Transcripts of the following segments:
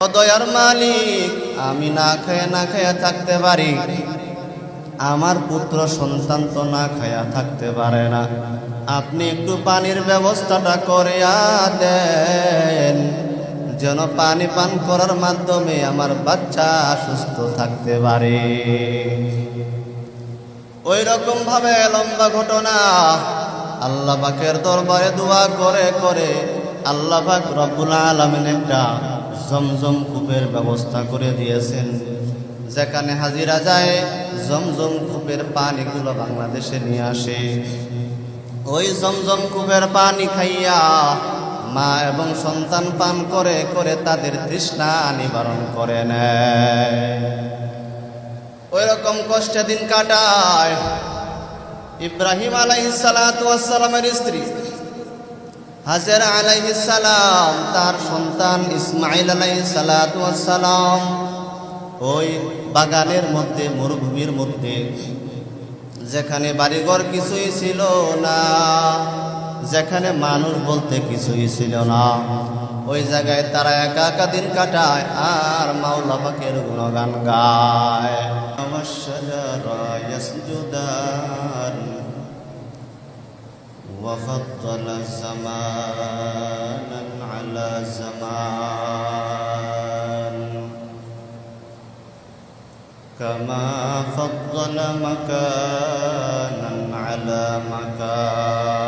দয়ার মালিক, আমি না খেয়ে না খেয়ে থাকতে পারি। আমার পুত্র সন্তান তো না খায়া থাকতে পারে না। আপনি একটু পানির ব্যবস্থাটা করে দেন। যেন পানি পান করার মাধ্যমে আমার বাচ্চা সুস্থ থাকতে পারে। ওই রকম ভাবে লম্বা ঘটনা। আল্লাহ পাকের দরবারে দোয়া করে করে আল্লাহ পাক রব্বুল আলমিন একটা জমজম কূপের ব্যবস্থা করে দিয়েছেন। যেখানে হাজিরা যায়, জমজম কূপের পানিগুলো বাংলাদেশে নিয়ে আসে। ওই জমজম কূপের পানি খাইয়া মা এবং সন্তান পান করে করে তাদের তৃষ্ণা নিবারণ করে নেয়। কষ্টে দিন কাটায়। ইব্রাহিম আলাইসালামের স্ত্রী হাজার সালাম, তার সন্তান ইসমাইল সালাম ওই বাগানের মধ্যে, মরুভূমির মধ্যে, যেখানে বাড়িঘর কিছুই ছিল না, যেখানে মানুষ বলতে কিছুই ছিল না, ওই জায়গায় তারা একা একা দিন কাটায় আর মাওলা পাকের গুণগান গায়। وفضل زمانا على زمان. كما فضل مكانا على مكان.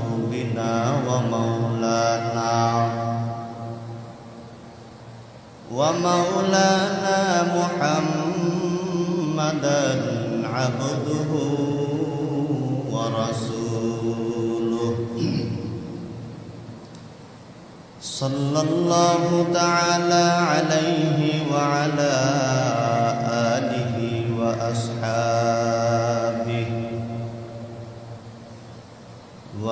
ومولانا ومولانا محمدا عبده ورسوله. صلى الله تعالى عليه وعلى آله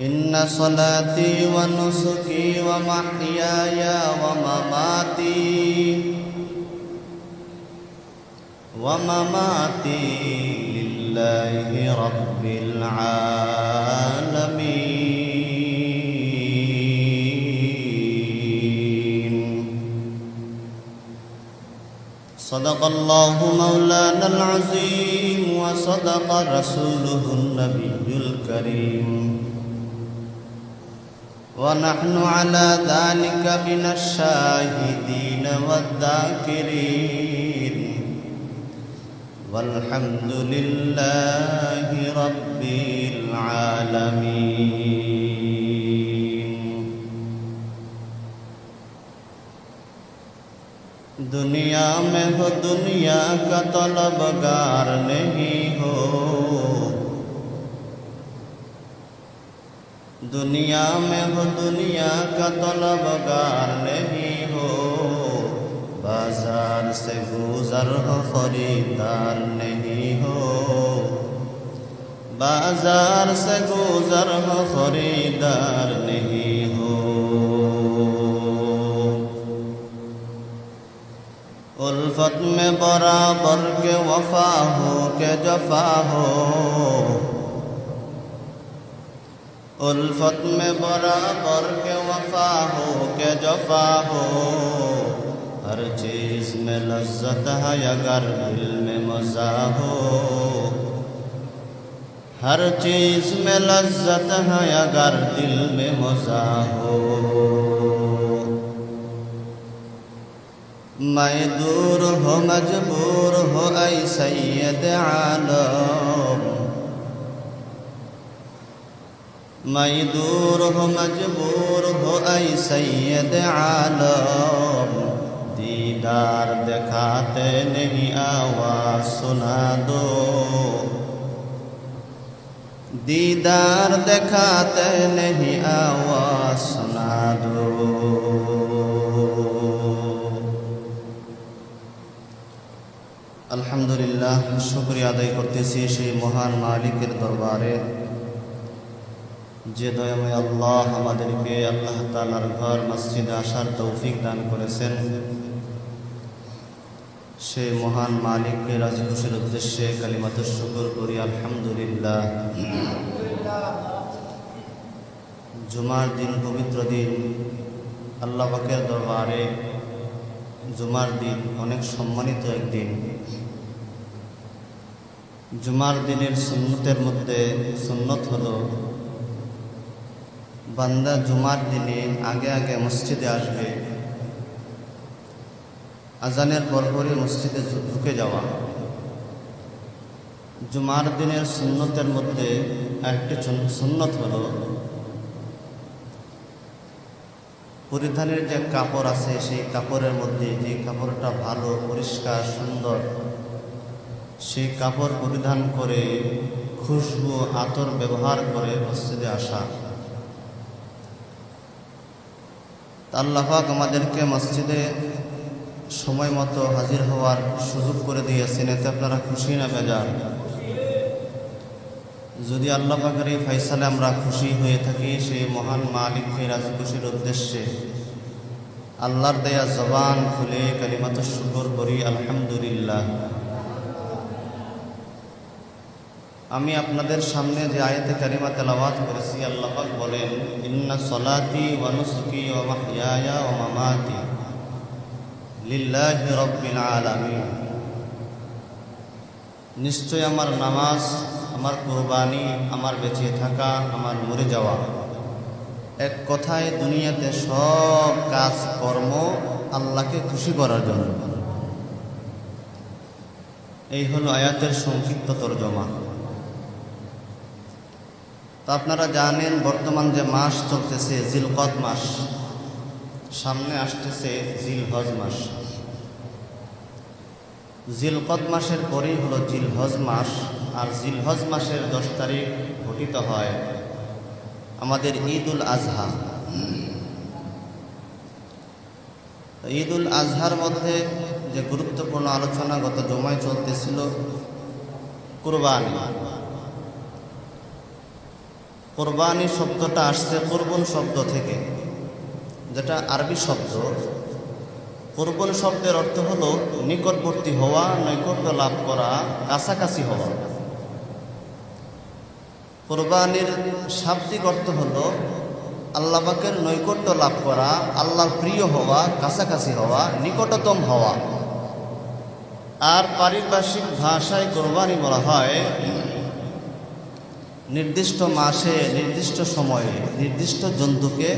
إن صلاتي ونسكي ومحياي ومماتي ومماتي لله رب العالمين. صدق الله مولانا العظيم وصدق رسوله النبي الكريم. ونحن على ذلك من الشاهدين والذاكرين والحمد لله رب العالمين دنیا میں ہو دنیا کا طلبگار نہیں ہو दुनिया में हो दुनिया का तलबगार नहीं हो बाजार से गुजर हो खरीदार नहीं हो बाजार से गुजर हो खरीदार नहीं हो उल्फत में बराबर के वफा हो के जफा हो उल्फत में बराबर के वफा हो, के जफा हो। हर चीज़ में लज्जत है, अगर दिल में मज़ा हो। हर चीज़ में लज्जत है, अगर दिल में मज़ा हो। मैं दूर हो, मजबूर हो ऐ सैयद आलम مجدور ہو مجبور ہو اے سید عالم دیدار دکھاتے نہیں آواز سنا دو دیدار دکھاتے نہیں آواز سنا دو الحمدللہ شکریہ আদায় করতেছি সেই মহান মালিকের দরবারে যে দয়াময় আল্লাহ আমাদেরকে আল্লাহ তালার ঘর, মসজিদে আসার তৌফিক দান করেছেন। সে মহান মালিককে রাজি খুশির উদ্দেশ্যে কালিমাত শুকুর করি, আলহামদুলিল্লাহ। জুমার দিন পবিত্র দিন, আল্লাহ দরবারে জুমার দিন অনেক সম্মানিত একদিন। জুমার দিনের সুন্নতের মধ্যে সুন্নত হলো বান্দা জুমার দিনে আগে আগে মসজিদে আসবে। আজানের পরপরই মসজিদে ঢুকে যাওয়া। জুমার দিনের সুন্নতের মধ্যে একটি সুন্নত হল, পরিধানের যে কাপড় আছে, সেই কাপড়ের মধ্যে যে কাপড়টা ভালো, পরিষ্কার, সুন্দর, সেই কাপড় পরিধান করে খুশবু, আতর ব্যবহার করে মসজিদে আসা। আল্লাহাক আমাদেরকে মসজিদে সময় মতো হাজির হওয়ার সুযোগ করে দিয়েছেন, এতে আপনারা খুশি না বেজার? যদি আল্লাহ পাকের এই ফাইসালে আমরা খুশি হয়ে থাকি, সেই মহান মালিককে রাজি খুশির উদ্দেশ্যে আল্লাহর দেয়া জবান খুলে কালিমাত শুকর করি আলহামদুলিল্লাহ। আমি আপনাদের সামনে যে আয়াতে কারিমা তেলাওয়াত করেছি, আল্লাহ বলেন, ইন্না সলাতি ওয়া নুসুকি ওয়া মাহইয়ায়া ওয়া মামাতি লিল্লাহি রাব্বিল আলামিন। নিশ্চয় আমার নামাজ, আমার কোরবানি, আমার বেঁচে থাকা, আমার মরে যাওয়া এক কথায় দুনিয়াতে সব কাজ, কর্ম আল্লাহকে খুশি করার জন্য। এই হলো আয়াতের সংক্ষিপ্ত তর্জমা। তো আপনারা জানেন বর্তমান যে মাস চলতেছে জিলকদ মাস। সামনে আসতেছে জিলহজ মাস। জিলকত মাসের পরেই হলো জিলহজ মাস, আর জিলহজ মাসের দশ তারিখ ঘটিত হয় আমাদের ঈদ উল আজহা। ঈদ উল আজহার মধ্যে যে গুরুত্বপূর্ণ আলোচনা গত জমায় চলতেছিল কুরবানি। কোরবানি শব্দটা আসছে কোরবন শব্দ থেকে। যেটা আরবি শব্দ। কোরবন শব্দের অর্থ হলো নিকটবর্তী হওয়া, নৈকট্য লাভ করা, কাছাকাছি হওয়া। কোরবানির শাব্দিক অর্থ হলো আল্লাহবাকের নৈকট্য লাভ করা, আল্লাহর প্রিয় হওয়া, কাছাকাছি হওয়া, নিকটতম হওয়া। আর পারিপার্শ্বিক ভাষায় কোরবানি বলা হয় নির্দিষ্ট মাসে, নির্দিষ্ট সময়ে, নির্দিষ্ট জন্তুকে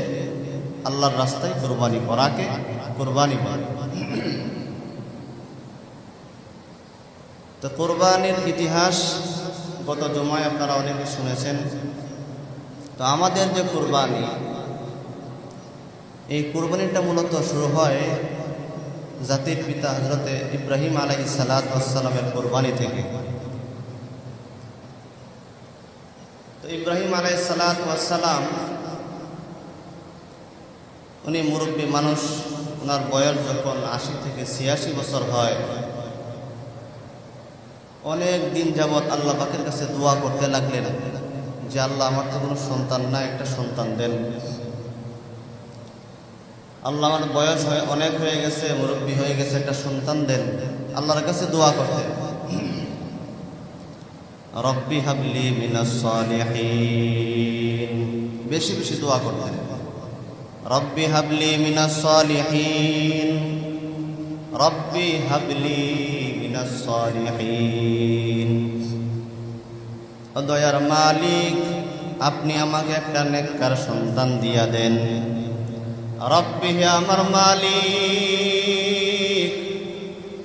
আল্লাহর রাস্তায় কোরবানি করাকে কোরবানি বলে। তো কোরবানির ইতিহাস গত জমায় আপনারা অনেকে শুনেছেন। তো আমাদের যে কোরবানি, এই কোরবানিটা মূলত শুরু হয় জাতির পিতা হজরতে ইব্রাহিম আলাই সালাতামের কোরবানি থেকে তো ইব্রাহিম আলাই সালাতাম উনি মুরব্বী মানুষ ওনার বয়স যখন আশি থেকে ছিয়াশি বছর হয়, অনেক দিন যাবৎ আল্লাহ পাকের কাছে দোয়া করতে লাগলেন যে, আল্লাহ, আমার তো কোনো সন্তান না একটা সন্তান দেন। আল্লাহ, আমার বয়স হয়ে, অনেক হয়ে গেছে, মুরব্বী হয়ে গেছে, একটা সন্তান দেন। আল্লাহর কাছে দোয়া করতে রব্বি হাবলি মিনাস সালিহিন। বেশি বেশি দোয়া করতে রব্বি হাবলি মিনাস সালিহিন। রব্বি হাবলি মিনাস সালিহিন। দয়ার মালিক, আপনি আমাকে একটা নেককার সন্তান দিয়া দেন। রব্বি আমার মালিক,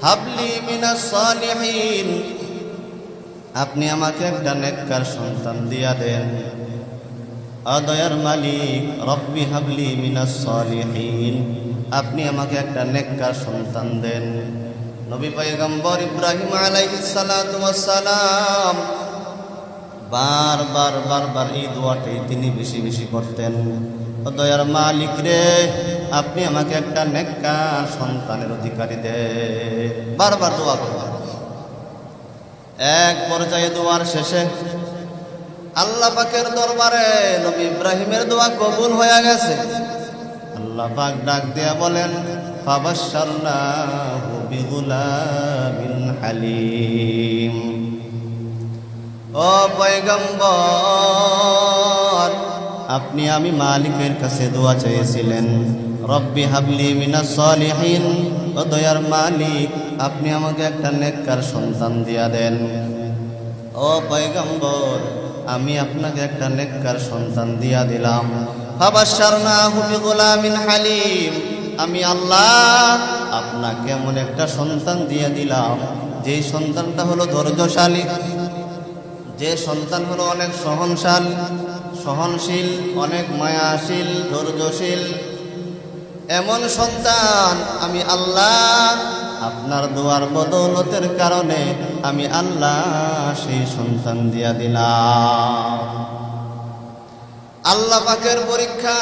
হাবলি মিনাস সালিহিন। আপনি আমাকে একটা নেককার সন্তান দিয়া দেন। অদয়ার মালিক, রব্বি হাবলি মিনাস সালিহিন। আপনি আমাকে একটা নেককার সন্তান দেন। নবী পয়গম্বর ইব্রাহিম আলাইহিস সালাতু ওয়াস সালাম বার বার বার বার এই দোয়াটাই তিনি বেশি বেশি করতেন। ও দয়ার মালিক রে, আপনি আমাকে একটা নেককার সন্তানের অধিকারী দে। বারবার দোয়া করতেন এক পর্যায়ে দোয়ার শেষে আল্লাহ পাকের দরবারে নবী ইব্রাহিমের দোয়া কবুল হয়ে গেছে। আল্লাহ পাক ডাক দিয়া বলেন হালিম। ও পয়গম্বর, আপনি আমি মালিকের কাছে দোয়া চেয়েছিলেন। রব্বি হাবলি মিনাস সলিহিন ও দয়ার মালিক, আপনি আমাকে একটা নেককার সন্তান দিয়া দেন। ও পয়গম্বর, আমি আপনাকে একটা নেককার সন্তান দিয়া দিলাম। বিগুলামিন হালিম, আমি আল্লাহ আপনাকে এমন একটা সন্তান দিয়ে দিলাম। যেই সন্তানটা হলো ধৈর্যশালী, যে সন্তান হলো অনেক সহনশাল, সহনশীল, অনেক মায়াশীল, ধৈর্যশীল এমন সন্তান, আমি আল্লাহ আপনার দোয়ার বদৌলতের কারণে আমি আল্লাহ সেই সন্তান দিয়া দিলাম। আল্লাহ পাকের পরীক্ষা,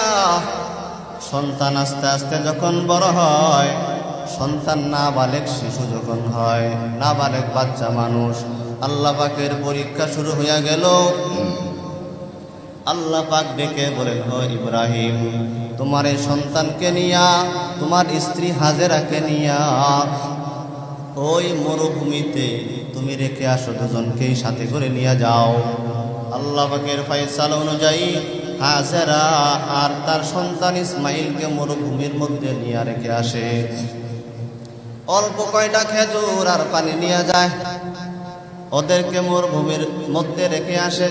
সন্তান আস্তে আস্তে যখন বড় হয়, সন্তান না বালেক শিশু যখন হয় না বালেক বাচ্চা মানুষ, আল্লাহ পাকের পরীক্ষা শুরু হইয়া গেল। আল্লাহ পাক ডেকে বলেন, ও ইব্রাহিম তোমার এই সন্তানকে নিয়া, তোমার স্ত্রী হাজেরাকে নিয়া, ওই মরুভূমিতে তুমি রেখে আসো দুজনকেই সাথে করে নিয়ে যাও। আল্লাহ পাকের ফাইসাল অনুযায়ী হাজেরা আর তার সন্তান ইসমাইলকে মরুভূমির মধ্যে নিয়ে রেখে আসে। অল্প কয়টা খেজুর আর পানি নিয়ে যায়। ওদেরকে মরুভূমির মধ্যে রেখে আসে।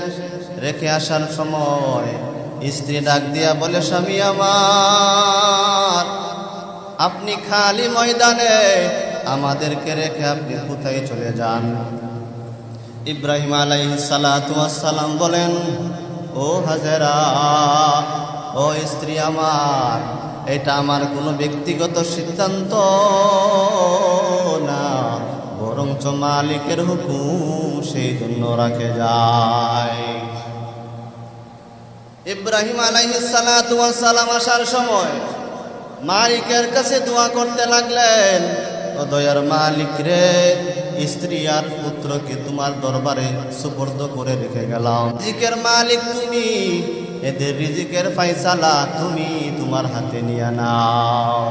রেখে আসার সময় স্ত্রী ডাক দিয়া বলে, স্বামী আমার, আপনি খালি ময়দানে আমাদেরকে রেখে আপনি কোথায় চলে যান? ইব্রাহিম আলাই সালাম বলেন, ও হাজেরা, ও স্ত্রী আমার, এটা আমার কোনো ব্যক্তিগত সিদ্ধান্ত না, বরঞ্চ মালিকের হুকুম সেই জন্য রাখে যায়। ইব্রাহিম আলাইহিসালাম আসার সময় মালিকের কাছে দোয়া করতে লাগলেন দয়ার মালিক রে, স্ত্রী আর পুত্রকে তোমার দরবারে সুপর্দ করে রেখে গেলাম। রিজিকের মালিক তুমি, এদের রিজিকের ফাইসালা তুমি তোমার হাতে নিয়ে নাও।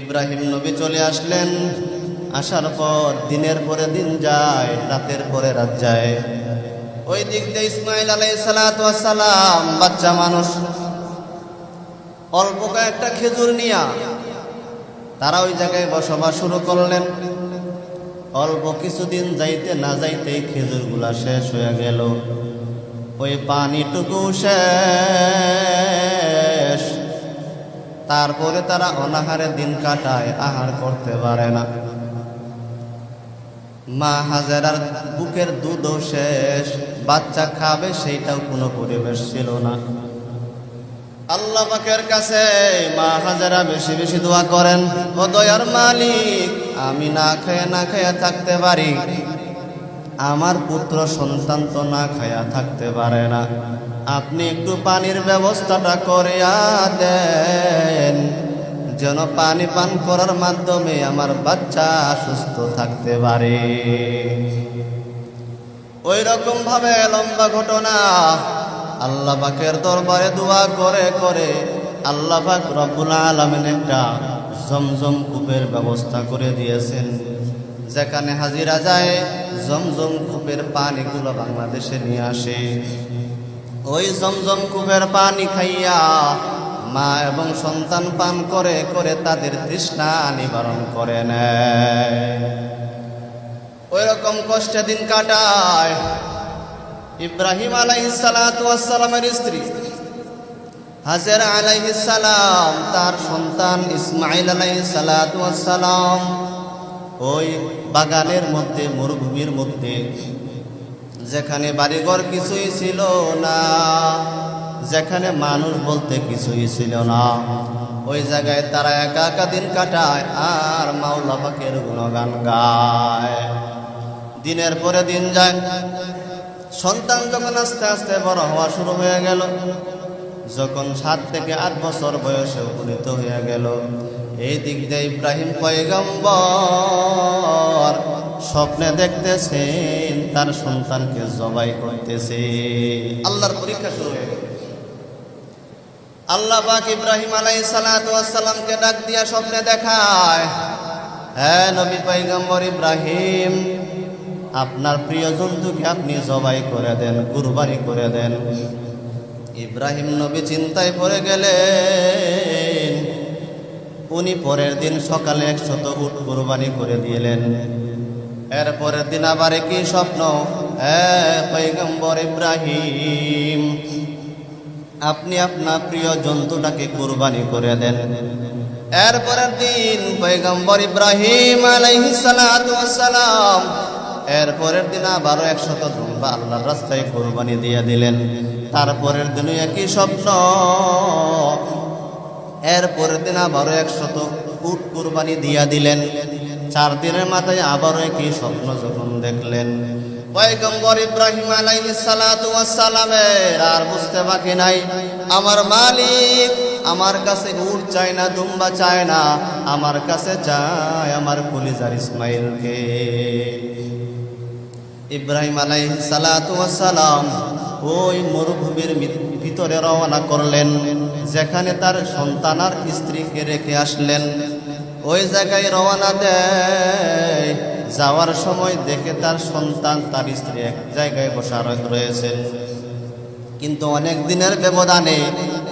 ইব্রাহিম নবী চলে আসলেন। আসার পর দিনের পরে দিন যায়, রাতের পরে রাত যায়। ওই দিক দিয়ে ইসমাইল আলাই সালাম, বাচ্চা মানুষ। অল্প একটা খেজুর নিয়া তারা ওই জায়গায় বসবাস শুরু করলেন। অল্প কিছুদিন যাইতে না যাইতেই খেজুরগুলা শেষ হয়ে গেল। ওই পানিটুকু শেষ। তারপরে তারা অনাহারে দিন কাটায়, আহার করতে পারে না। মা হাজারার বুকের দুধও শেষ। বাচ্চা খাবে, সেইটাও কোনো পরিবেশ ছিল না। আল্লাহ পাকের কাছে মা হাজারা বেশি বেশি দোয়া করেন, ও দয়ার মালিক, আমি না খেয়ে না খেয়ে থাকতে পারি। আমার পুত্র সন্তান তো না খায়া থাকতে পারে না। আপনি একটু পানির ব্যবস্থাটা করিয়া দেন। যেন পানি পান করার মাধ্যমে আমার বাচ্চা সুস্থ থাকতে পারে। ওই রকম ভাবে লম্বা ঘটনা। আল্লাহ পাকের দরবারে দোয়া করে করে আল্লাহ পাক রব্বুল আলমিন একটা জমজম কূপের ব্যবস্থা করে দিয়েছেন। যেখানে হাজিরা যায়, জমজম কূপের পানিগুলো বাংলাদেশে নিয়ে আসে। ওই জমজম কূপের পানি খাইয়া মা এবং সন্তান পান করে করে তাদের তৃষ্ণা নিবারণ করে নেয়। ওই রকম কষ্টে দিন কাটায়। ইব্রাহিম আলাইসালামের স্ত্রী। হাজের আলাইসালাম তার সন্তান ইসমাইল আলাইসালাম ওই বাগানের মধ্যে, মরুভূমির মধ্যে, যেখানে বাড়িঘর কিছুই ছিল না, যেখানে মানুষ বলতে কিছুই ছিল না, ওই জায়গায় তারা একা একা দিন কাটায় আর মাওলা পাকের গুণগান গায়। দিনের পরে দিন যায়। সন্তান যখন আস্তে আস্তে বড় হওয়া শুরু হয়ে গেল, যখন সাত থেকে আট বছর বয়সে উপনীত হয়ে গেল, এই দিক দিয়ে ইব্রাহিম পয়গম্বর স্বপ্নে দেখতেছেন, তার সন্তানকে জবাই করতেছে। আল্লাহর পরীক্ষা শুরু হয়ে গেল। আল্লাহ পাক ইব্রাহিম আলাই সালাতামকে ডাক দিয়া স্বপ্নে দেখায় হ্যাঁ নবী পৈগম্বর ইব্রাহিম আপনার প্রিয় জন্তুকে আপনি জবাই করে দেন, কুরবানি করে দেন। ইব্রাহিম নবী চিন্তায় পড়ে গেলেন। উনি পরের দিন সকালে একশত উট কুরবানি করে দিলেন। এর পরের দিন আবার কি স্বপ্ন হ্যাঁ ইব্রাহিম, আপনি আপনার প্রিয় জন্তুটাকে কুরবানি করে দেন। এরপরের দিন পৈগম্বর ইব্রাহিম আলাইহিসালাম এরপরের দিন আবারও একশত দুম্বা আল্লাহর রাস্তায় কোরবানি দিয়ে দিলেন। তারপরের দিন একই স্বপ্ন। এরপরের দিন আবারও একশত উট কোরবানি দিয়া দিলেন। চার দিনের মাথায় আবারও একই স্বপ্ন যখন দেখলেন। পয়গম্বর ইব্রাহিম ওয়াস আর বুঝতে বাকি নাই। আমার মালিক আমার কাছে উট চায় না দুম্বা চায় না, আমার কাছে চায় আমার কলিজার ইসমাইলকে। ইব্রাহিম আলাই সালাম ওই মরুভূমির ভিতরে রওনা করলেন যেখানে তার সন্তান আর স্ত্রীকে রেখে আসলেন। ওই জায়গায় রওনা দেয় যাওয়ার সময় দেখে তার সন্তান তার স্ত্রী এক জায়গায় বসা রয়েছেন কিন্তু অনেক দিনের ব্যবধানে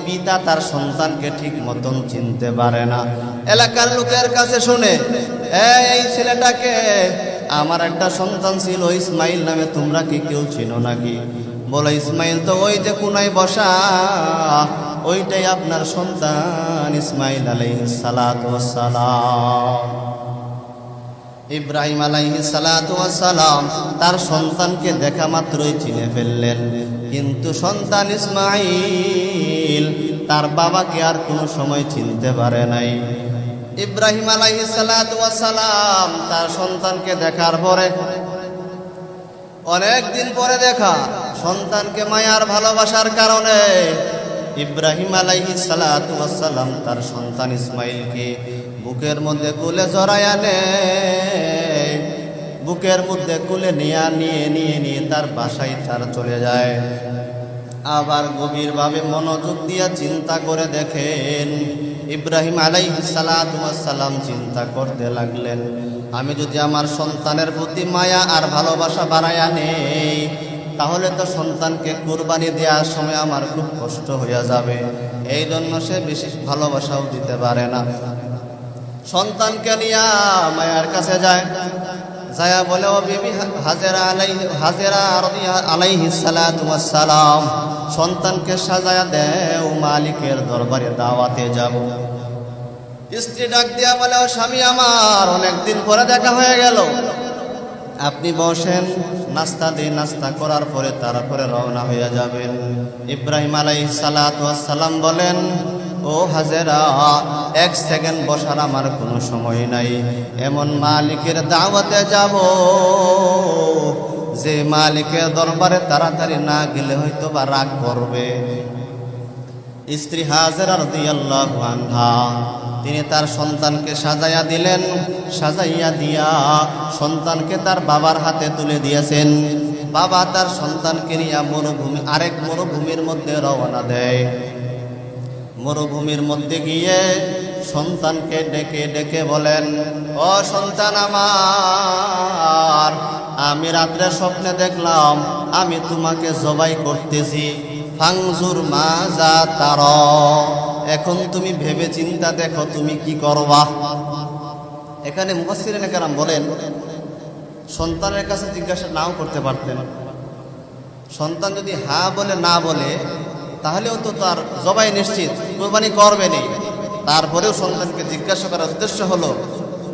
পিতা তার সন্তানকে ঠিক মতন চিনতে পারে না। এলাকার লোকের কাছে শুনে "এই, এই ছেলেটাকে আমার একটা সন্তান ছিল, ইসমাইল নামে তোমরা কি কেউ চিনো নাকি? বলে, ইসমাইল তো ওই যে কোনায় বসা, ওইটাই আপনার সন্তান ইসমাইল সালাম। ইব্রাহিম সালাম তার সন্তানকে দেখা মাত্রই চিনে ফেললেন। কিন্তু সন্তান ইসমাইল তার বাবাকে আর কোনো সময় চিনতে পারে নাই। ইব্রাহিম আলাইহি সালাম তার সন্তানকে দেখার পরে, অনেক দিন পরে দেখা, সন্তানকে মায়ার ভালোবাসার কারণে ইব্রাহিম আলাইহি সালাম তার সন্তান ইসমাইলকে বুকের মধ্যে কুলে জড়ায় আনে বুকের মধ্যে কুলে নিয়ে নিয়ে নিয়ে নিয়ে তার বাসায় তার চলে যায়। আবার গভীরভাবে মনোযোগ দিয়া চিন্তা করে দেখেন ইব্রাহিম আলাইসালাম সালাম চিন্তা করতে লাগলেন, আমি যদি আমার সন্তানের প্রতি মায়া আর ভালোবাসা বাড়াইয়া নেই তাহলে তো সন্তানকে কোরবানি দেওয়ার সময় আমার খুব কষ্ট হইয়া যাবে। এই জন্য সে বেশি ভালোবাসাও দিতে পারে না। সন্তানকে নিয়া মায়ার কাছে যায়। যায়া বলে, ও বিবি হাজেরা আলাই, হাজেরা আলাইহি সালাম সন্তানকে সাজায়া দেও, মালিকের দরবারে দাওয়াতে যাব স্ত্রী ডাক দিয়া বলে, ও স্বামী আমার, অনেকদিন পরে দেখা হয়ে গেল। আপনি বসেন, নাস্তা দিয়ে নাস্তা করার পরে তারপরে রওনা হয়ে যাবেন। ইব্রাহিম আলাই সালাম বলেন ও হাজেরা, এক সেকেন্ড বসার আমার কোনো সময় নাই। এমন মালিকের দাওয়াতে যাব যে মালিকের দরবারে তাড়াতাড়ি না গেলে হয়তো বা রাগ করবে। স্ত্রী হাজেরা রাদিয়াল্লাহু তিনি তার সন্তানকে সাজাইয়া দিলেন, সাজাইয়া দিয়া সন্তানকে তার বাবার হাতে তুলে দিয়েছেন। বাবা তার সন্তানকে নিয়ে মরুভূমি, আরেক মরুভূমির মধ্যে রওনা দেয়। মরুভূমির মধ্যে গিয়ে সন্তানকে ডেকে ডেকে বলেন, ও সন্তান আমার, আমি রাত্রে স্বপ্নে দেখলাম, আমি তোমাকে জবাই করতেছি। ফাংজুর মা যা তার। এখন তুমি ভেবে চিন্তা দেখো তুমি কি করবা? এখানে মুফাসসিরিনে কেরাম বলেন, সন্তানের কাছে জিজ্ঞাসা নাও করতে পারতেন। সন্তান যদি হা বলে, না বলে তাহলেও তো তার জবাই নিশ্চিত, কোরবানি করবেনি তারপরেও সন্তানকে জিজ্ঞাসা করার উদ্দেশ্য হলো,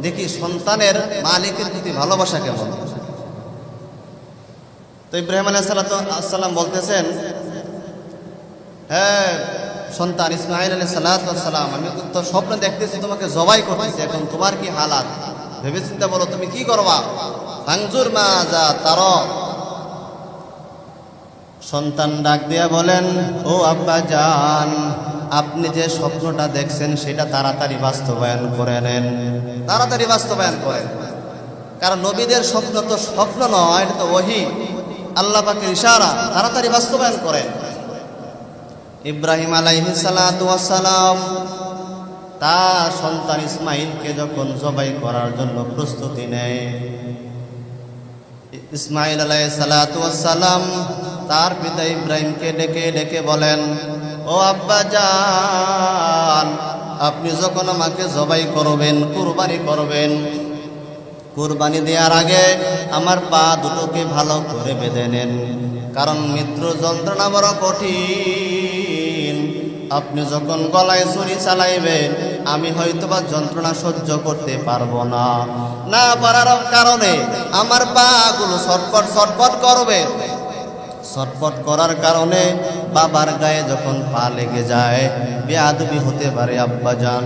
দেখি সন্তানের মালিকের প্রতি ভালোবাসা কেমন? তো ইব্রাহিম আলাইসালাম বলতেছেন হ্যাঁ সন্তান ইসমাইল আলী সালাম, আমি তো স্বপ্ন দেখতেছি তোমাকে জবাই করতেছি, এখন তোমার কি হালাত? ভেবে চিন্তা বলো, তুমি কি করবা? ফাংজুর মা যা তার সন্তান ডাক দিয়া বলেন, ও আব্বা যান আপনি যে স্বপ্নটা দেখছেন, সেটা তাড়াতাড়ি বাস্তবায়ন করে নেন। তাড়াতাড়ি বাস্তবায়ন করেন। কারণ নবীদের স্বপ্ন তো স্বপ্ন নয়, এটা তো ওহি। আল্লাহ পাকের ইশারা, তাড়াতাড়ি বাস্তবায়ন করেন। ইব্রাহিম আলাইহি সালাম তার সন্তান ইসমাইলকে যখন জবাই করার জন্য প্রস্তুতি নেয় ইসমাইল আলাই সালাম তার পিতা ইব্রাহিমকে ডেকে ডেকে বলেন, ও আব্বা যান আপনি যখন আমাকে জবাই করবেন, কুরবানি করবেন, কুরবানি দেওয়ার আগে আমার পা দুটোকে ভালো করে বেঁধে নেন, কারণ মৃত্যু যন্ত্রণা বড় কঠিন। আপনি যখন গলায় ছুরি চালাইবেন, আমি হয়তোবা যন্ত্রণা সহ্য করতে পারব না। না পারার কারণে আমার পা পাগুলো ছটপট ছটপট করবে। ছটপট করার কারণে বাবার গায়ে যখন পা লেগে যায়, বেয়াদবি হতে পারে আব্বাজান।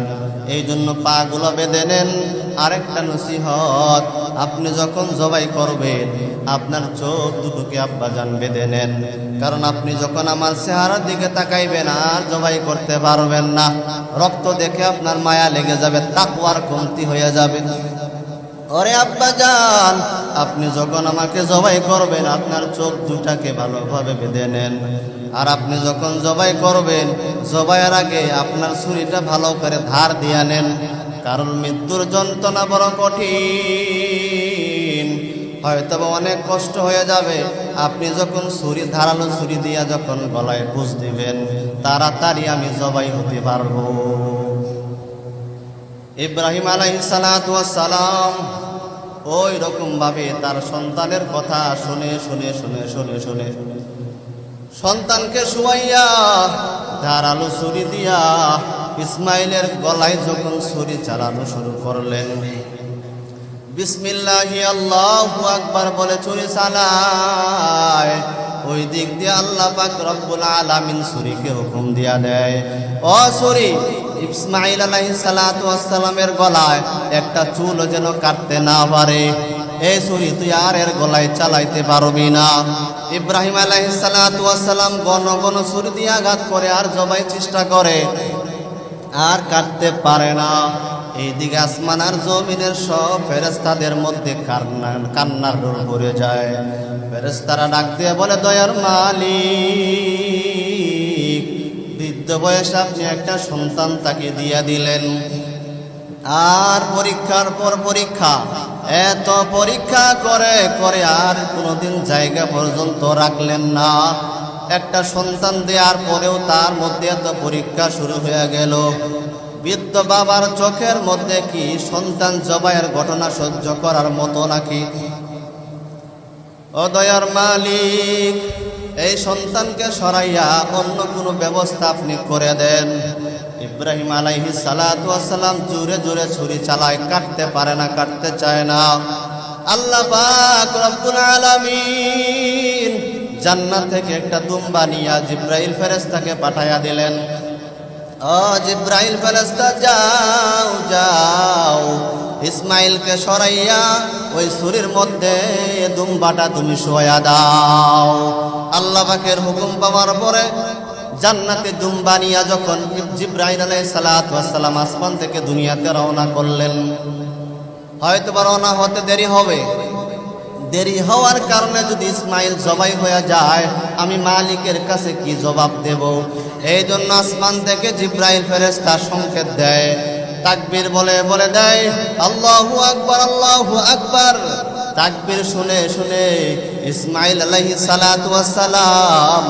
এই জন্য পা পাগুলো বেঁধে নেন আরেকটা নসিহত, আপনি যখন জবাই করবেন, আপনার চোখ দুটোকে আব্বাজান বেঁধে নেন। কারণ আপনি যখন আমার চেহারার দিকে তাকাইবেন, আর জবাই করতে পারবেন না। রক্ত দেখে আপনার মায়া লেগে যাবে তাকুয়ার কমতি হয়ে যাবে। ওরে আব্বা যান আপনি যখন আমাকে জবাই করবেন, আপনার চোখ দুটাকে ভালোভাবে বেঁধে নেন। আর আপনি যখন জবাই করবেন, জবাইয়ের আগে আপনার ছুরিটা ভালো করে ধার দিয়া নেন, কারণ মৃত্যুর যন্ত্রণা বড় কঠিন। হয়তো অনেক কষ্ট হয়ে যাবে, আপনি যখন ছুরি, ধারালো ছুরি দিয়া যখন গলায় পুষ দিবেন, তাড়াতাড়ি আমি জবাই হতে পারব। ইব্রাহিম সালাম ওই রকম ভাবে তার সন্তানের কথা শুনে শুনে শুনে শুনে শুনে। সন্তানকে শুয়াইয়া ধারালো ছুরি দিয়া ইসমাইলের গলায় যখন ছুরি চালানো শুরু করলেন, বিসমিল্লাহি আল্লাহ আকবার বলে ছুরি চালায়। ওই দিক দিয়ে আল্লাহ পাক রব্বুল আলামিন ছুরিকে হুকুম দিয়া দেয়। ও ছুরি ইসমাইল ওয়াসসালামের গলায় একটা চুল যেন কাটতে না পারে। এই ছুরি তুই আর এর গলায় চালাইতে পারবি না। ইব্রাহিম ওয়াসসালাম গণ গণ ছুরি দিয়ে আঘাত করে আর জবাই চেষ্টা করে, আর কাটতে পারে না। এইদিকে আসমান আর জমিনের সব ফেরেস্তাদের মধ্যে কান্নার কান্নার ডোর ভরে যায়। ফেরেস্তারা ডাক দিয়ে বলে, দয়ার মালিক। বয়সে আপনি একটা সন্তান তাকে দিয়া দিলেন। আর পরীক্ষার পর পরীক্ষা, এত পরীক্ষা করে করে আর কোনোদিন জায়গা পর্যন্ত রাখলেন না। একটা সন্তান দেওয়ার পরেও তার মধ্যে এত পরীক্ষা শুরু হয়ে গেল। বৃদ্ধ বাবার চোখের মধ্যে কি সন্তান জবাইয়ের ঘটনা সহ্য করার মতো নাকি? ও দয়ার মালিক এই সন্তানকে সরাইয়া অন্য কোনো ব্যবস্থা আপনি করে দেন। ইব্রাহিম আলাইহি সালাম জোরে জোরে ছুরি চালায়, কাটতে পারে না, কাটতে চায় না। আল্লাহ পাক রব্বুল আলামিন জান্নাত থেকে একটা দুম্বা নিয়া জিব্রাইল ফেরেশতাকে পাঠায়া দিলেন। ও জিব্রাইল ফেরেশতা, যাও যাও। ইসমাইলকে সরাইয়া ওই সুরির মধ্যে দুম্বাটা তুমি শোয়া দাও। আল্লাহ পাকের হুকুম পাওয়ার পরে জান্নাতে দুম্বা নিয়া যখন সালাতু ওয়াস সালাম আসমান থেকে দুনিয়াতে রওনা করলেন হয়তো বা রওনা হতে দেরি হবে। দেরি হওয়ার কারণে যদি ইসমাইল জবাই হয়ে যায়, আমি মালিকের কাছে কি জবাব দেব? এই জন্য আসমান থেকে জিব্রাইল ফেরেস্তা সংকেত দেয় তাকবীর বলে বলে দেয়, আল্লাহু আকবার আল্লাহু আকবার। তাকবীর শুনে শুনে ইসমাইল আলাইহি সালাম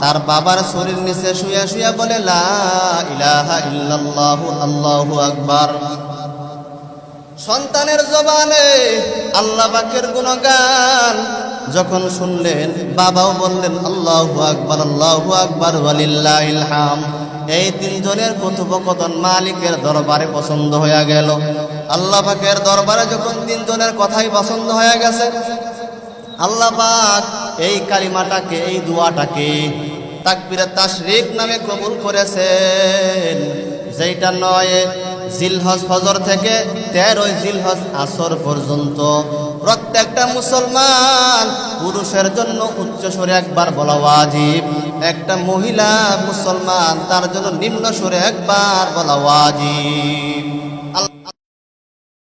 তার বাবার শরীর নিচে শুয়ে শুয়ে বলে, লা ইলাহা ইল্লাল্লাহু, আল্লাহু আকবার। সন্তানের জবানে আল্লাহ পাকের গুণগান যখন শুনলেন, বাবাও বললেন, আল্লাহু আকবার আল্লাহু আকবার, ওয়ালিল্লাহিল হাম এই তিনজনের কথোপকথন মালিকের দরবারে পছন্দ হয়ে গেল। আল্লাহ পাকের দরবারে যখন তিনজনের কথাই পছন্দ হয়ে গেছে, আল্লাহ পাক এই কালিমাটাকে, এই দোয়াটাকে তাকবিরে তাশরিক নামে কবুল করেছেন। যেটা নয় জিলহজ ফজর থেকে তেরোই জিলহজ আসর পর্যন্ত। প্রত্যেকটা মুসলমান পুরুষের জন্য উচ্চ স্বরে একবার বলা ওয়াজিব। একটা মহিলা মুসলমান তার জন্য নিম্ন সরে একবার বলা ওয়াজিব।